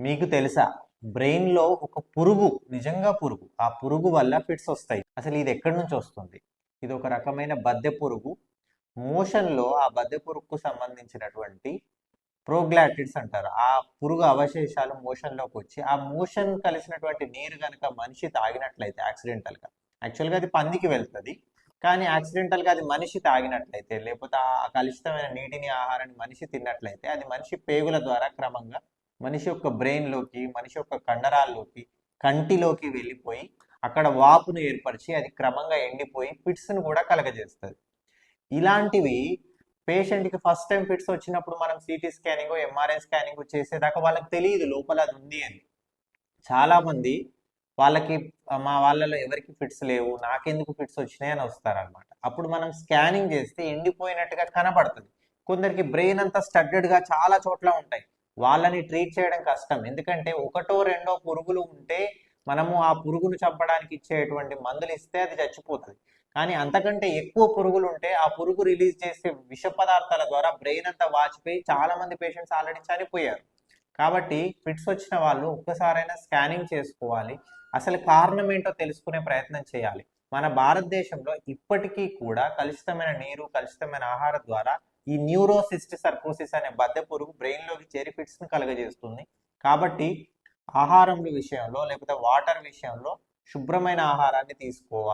మీకు తెలుసా? బ్రెయిన్లో ఒక పురుగు నిజంగా పురుగు ఆ పురుగు వల్ల ఫిట్స్ వస్తాయి. అసలు ఇది ఎక్కడి నుంచి వస్తుంది? ఇది ఒక రకమైన బద్దె పురుగు. మోషన్లో ఆ బద్దె పురుగుకు సంబంధించినటువంటి ప్రోగ్లాటిడ్స్ అంటారు. ఆ పురుగు అవశేషాలు మోషన్లోకి వచ్చి ఆ మోషన్ కలిసినటువంటి నీరు కనుక మనిషి తాగినట్లయితే యాక్సిడెంటల్గా యాక్చువల్గా అది పందికి వెళ్తుంది. కానీ యాక్సిడెంటల్గా అది మనిషి తాగినట్లయితే లేకపోతే ఆ కలుషితమైన నీటిని ఆహారాన్ని మనిషి తిన్నట్లయితే అది మనిషి పేగుల ద్వారా క్రమంగా మనిషి యొక్క బ్రెయిన్లోకి మనిషి యొక్క కండరాల్లోకి కంటిలోకి వెళ్ళిపోయి అక్కడ వాపును ఏర్పరిచి అది క్రమంగా ఎండిపోయి ఫిట్స్ను కూడా కలగజేస్తుంది. ఇలాంటివి పేషెంట్కి ఫస్ట్ టైం ఫిట్స్ వచ్చినప్పుడు మనం సిటీ స్కానింగ్ ఎంఆర్ఐ స్కానింగ్ చేసేదాకా వాళ్ళకి తెలియదు లోపల అది ఉంది అని. చాలామంది వాళ్ళకి మా వాళ్ళలో ఎవరికి ఫిట్స్ లేవు నాకెందుకు ఫిట్స్ వచ్చినాయి అని వస్తారనమాట అప్పుడు మనం స్కానింగ్ చేస్తే ఎండిపోయినట్టుగా కనబడుతుంది కొందరికి బ్రెయిన్ అంతా స్టడ్డెడ్గా చాలా చోట్ల ఉంటాయి. వాళ్ళని ట్రీట్ చేయడం కష్టం. ఎందుకంటే ఒకటో రెండో పురుగులు ఉంటే మనము ఆ పురుగును చంపడానికి ఇచ్చేటువంటి మందులు ఇస్తే అది చచ్చిపోతుంది. కానీ అంతకంటే ఎక్కువ పురుగులు ఉంటే ఆ పురుగు రిలీజ్ చేసే విష పదార్థాల ద్వారా బ్రెయిన్ అంతా వాచిపోయి చాలా మంది పేషెంట్స్ ఆల్రెడీ చనిపోయారు. కాబట్టి ఫిట్స్ వచ్చిన వాళ్ళు ఒక్కసారైనా స్కానింగ్ చేసుకోవాలి. అసలు కారణం ఏంటో తెలుసుకునే ప్రయత్నం చేయాలి. మన భారతదేశంలో ఇప్పటికీ కూడా కలుషితమైన నీరు కలుషితమైన ఆహారం ద్వారా ఈ న్యూరోసిస్ట్ సర్కోసిస్ అనే బద్దె పురుగు బ్రెయిన్లోకి చేరి ఫిట్స్ని కలగజేస్తుంది. కాబట్టి ఆహారం విషయంలో లేకపోతే వాటర్ విషయంలో శుభ్రమైన ఆహారాన్ని తీసుకోవాలి.